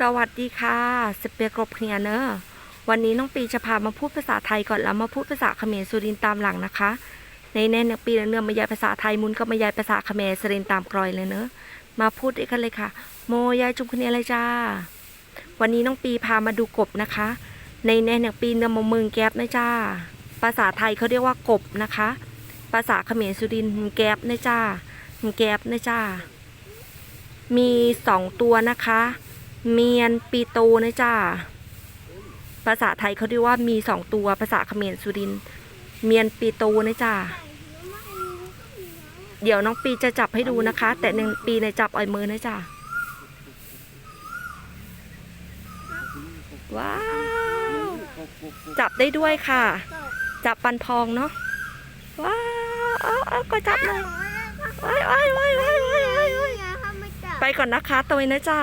สวัสดีค่ะสเปียกรบเฮียเนอร์วันนี้น้องปีจะพามาพูดภาษาไทยก่อนแล้วมาพูดภาษาเขมรสุรินตามหลังนะคะ ในแน่นปีเนื้อมายายภาษาไทยมุนก็มายายภาษาเขมรสุรินตามกรอยเลยเนอะมาพูดด้วยกันเลยค่ะ โมยายจุมคนนี้เลยจ้า วันนี้น้องปีพามาดูกบนะคะ ในแน่นปีเนื้อมะมึงแก๊บนะจ้า ภาษาไทยเขาเรียกว่ากบนะคะ ภาษาเขมรสุรินแก๊บนะจ้าแก๊บนะจ้า มีสองตัวนะคะ เมียนปีโตนะจ้าภาษาไทยเขาเรียกว่ามีสองตัวภาษาเขมรสุรินเมียนปีโตนะจ้าเดี๋ยวน้องปีจะจับให้ดูนะคะ แต่หนึ่งปีในจับอ่อยมือนะจ้าว้าว จับได้ด้วยค่ะ จับปันพองเนาะว้าวเอาเอาก็จับเลยว้ายว้ายว้ายว้ายว้ายว้ายว้ายไปก่อนนะคะตัวนะจ้า